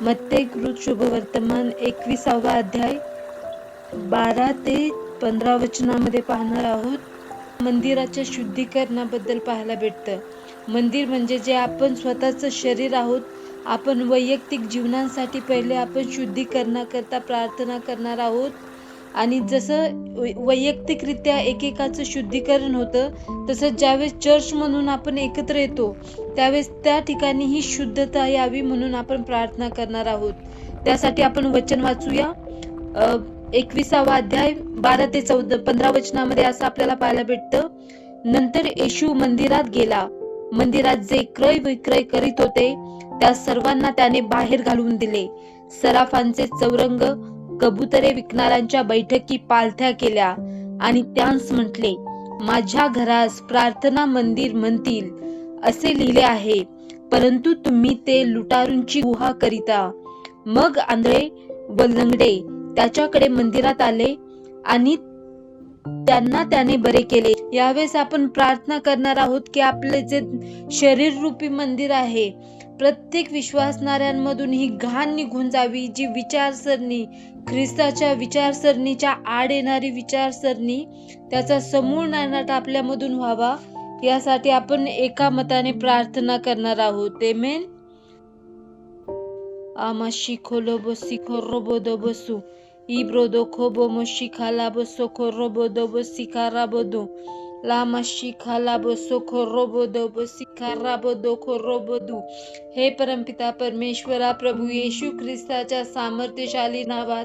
मत्तेकृत शुभवर्तमान एकविसावा अध्याय. बारा ते पंधरा वचनामध्ये पाहणार आहोत. मंदिराच्या शुद्धीकरणाबद्दल पाहायला भेटतं. मंदिर म्हणजे जे आपण स्वतःचं शरीर आहोत आपण वैयक्तिक जीवनासाठी पहिले आपण शुद्धीकरणाकरता प्रार्थना करणार आहोत. आणि जसं वैयक्तिकरित्या एकेकाचं शुद्धीकरण होतं तसं ज्यावेळेस चर्च म्हणून आपण एकत्र येतो त्यावेळेस त्या ठिकाणी ही शुद्धता यावी म्हणून आपण प्रार्थना करणार आहोत. त्यासाठी आपण वचन वाचूया. एकविसावा अध्याय बारा ते चौदा पंधरा वचनामध्ये असं आपल्याला पाहायला भेटतं. नंतर येशू मंदिरात गेला. मंदिरात जे क्रय विक्रय करीत होते त्या सर्वांना त्याने बाहेर घालून दिले. सराफांचे चौरंग कबुतरे विकणाऱ्यांच्या बैठकी पालथ्या केल्या आणि त्यांस म्हटले माझ्या घरास प्रार्थना मंदिर म्हणतील असे लिहिले आहे. परंतु तुम्ही ते लुटारूंची गुहा करिता. मग आंधळे व लंगडे त्याच्याकडे मंदिरात आले आणि त्यांना त्याने बरे केले. यावेळेस आपण प्रार्थना करणार आहोत की आपले जे शरीर रूपी मंदिर आहे प्रत्येक विश्वासणाऱ्यांमधून ही घाण निघून जावी जी विचारसरणी ख्रिस्ताच्या विचारसरणीच्या आड येणारी विचारसरणी त्याचा समूळ नायनाट आपल्यामधून व्हावा यासाठी आपण एका मताने प्रार्थना करणार आहोत. मेन आमा शिखोलो बसिखो रोबोदो बसू इब्रोदो खोबो मोशिखाला बसो खोरोबोदो बो बोदो लामा शिखाला बसो बोदो हे परमपिता परमेश्वरा प्रभू येशू ख्रिस्ताच्या सामर्थ्यशाली नावात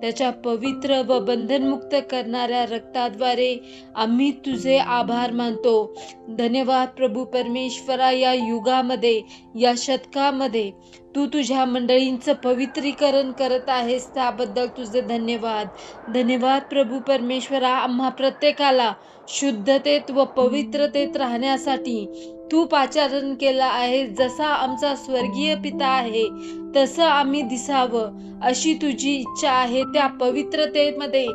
त्याच्या पवित्र व बंधनमुक्त करणाऱ्या रक्ताद्वारे आम्ही तुझे आभार मानतो धन्यवाद प्रभू परमेश्वरा या युगामध्ये या शतकामध्ये तू तुझ्या मंडळींचं पवित्रीकरण करत आहेस त्याबद्दल तुझे धन्यवाद. धन्यवाद प्रभू परमेश्वरा आम्हा प्रत्येकाला शुद्धतेत व पवित्रतेत राहण्यासाठी. तू पाचारण केलं आहे जसा आमचा स्वर्गीय पिता आहे तसं आम्ही दिसावं. अशी तुझी इच्छा आहे त्या पवित्रतेमध्ये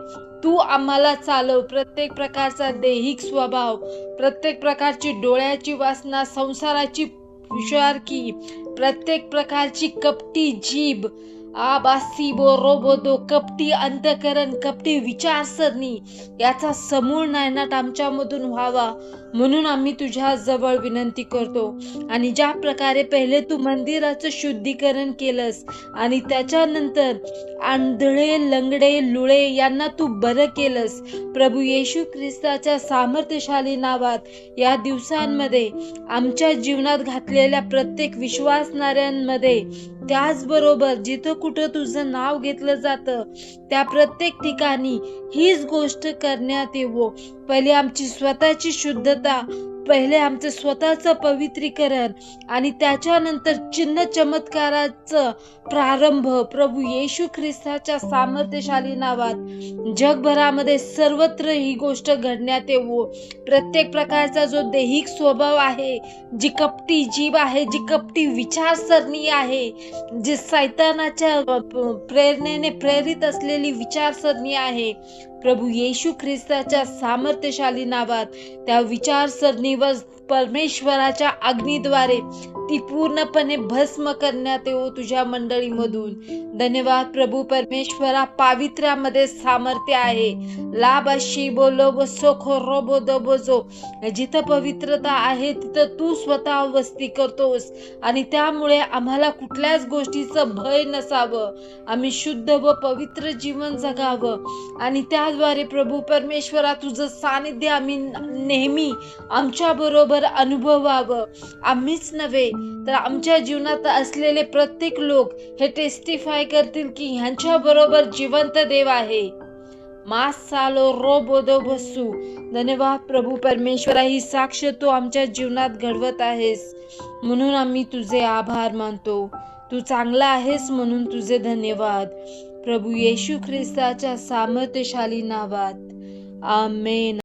तू आम्हाला चालव. प्रत्येक प्रकारचा दैहिक स्वभाव प्रत्येक प्रकारची डोळ्याची वासना संसाराची हुशारकी प्रत्येक प्रकारची कपटी जीभ आबासी बोरोबोदो कपटी अंतकरण कपटी विचारसरणी याचा समूळ नायनाट आमच्यामधून व्हावा. म्हणून आम्ही तुझ्या जवळ विनंती करतो. आणि ज्या प्रकारे पहिले तू मंदिराचं शुद्धीकरण केलंस आणि त्याच्यानंतर आंधळे लंगडे लुळे यांना तू बरं केलंस प्रभू येशू ख्रिस्ताच्या सामर्थ्यशाली नावात या दिवसांमध्ये आमच्या जीवनात घातलेल्या प्रत्येक विश्वासणाऱ्यांमध्ये त्याचबरोबर जिथं कुठं तुझं नाव घेतलं जातं त्या प्रत्येक ठिकाणी हीच गोष्ट करण्यात येवो. पहिले आमची स्वतःची शुद्धता पहिले आमचं स्वतःचं पवित्रीकरण आणि त्याच्यानंतर चिन्ह चमत्काराचं प्रारंभ प्रभू येशू ख्रिस्ताच्या सामर्थ्यशाली नावात. जगभरामध्ये सर्वत्र ही गोष्ट घडण्यात येवो प्रत्येक प्रकारचा जो दैहिक स्वभाव आहे जी कपटी जीव आहे जी कपटी विचारसरणी आहे जी सैतानाच्या प्रेरणेने प्रेरित असलेली विचारसरणी आहे प्रभू येशू ख्रिस्ताच्या सामर्थ्यशाली नावात त्या विचारसरणीवर परमेश्वराच्या अग्नीद्वारे ती पूर्णपणे भस्म करण्यात येऊ तुझ्या मंडळीमधून. धन्यवाद प्रभू परमेश्वरा पावित्र्यामध्ये सामर्थ्य आहे. लाभाशी बोलो बसो खोरो बोध बोजो जिथं पवित्रता आहे तिथं तू स्वतः वस्ती करतोस. आणि त्यामुळे आम्हाला कुठल्याच गोष्टीचं भय नसावं. आम्ही शुद्ध व पवित्र जीवन जगावं. आणि त्याद्वारे प्रभू परमेश्वरा तुझं सानिध्य आम्ही नेहमी आमच्या बरोबर अनुभवावं. आम्हीच नव्हे तर आमच्या जीवनात असलेले प्रत्येक लोक हे टेस्टिफाय करतील की ह्यांच्या बरोबर जिवंत देव आहे. मास सालो रो बोदो बसू धन्यवाद प्रभू परमेश्वरा ही साक्ष तू आमच्या जीवनात घडवत आहेस. म्हणून आम्ही तुझे आभार मानतो. तू चांगला आहेस म्हणून तुझे धन्यवाद. प्रभू येशू ख्रिस्ताच्या सामर्थ्यशाली नावात. आमेन.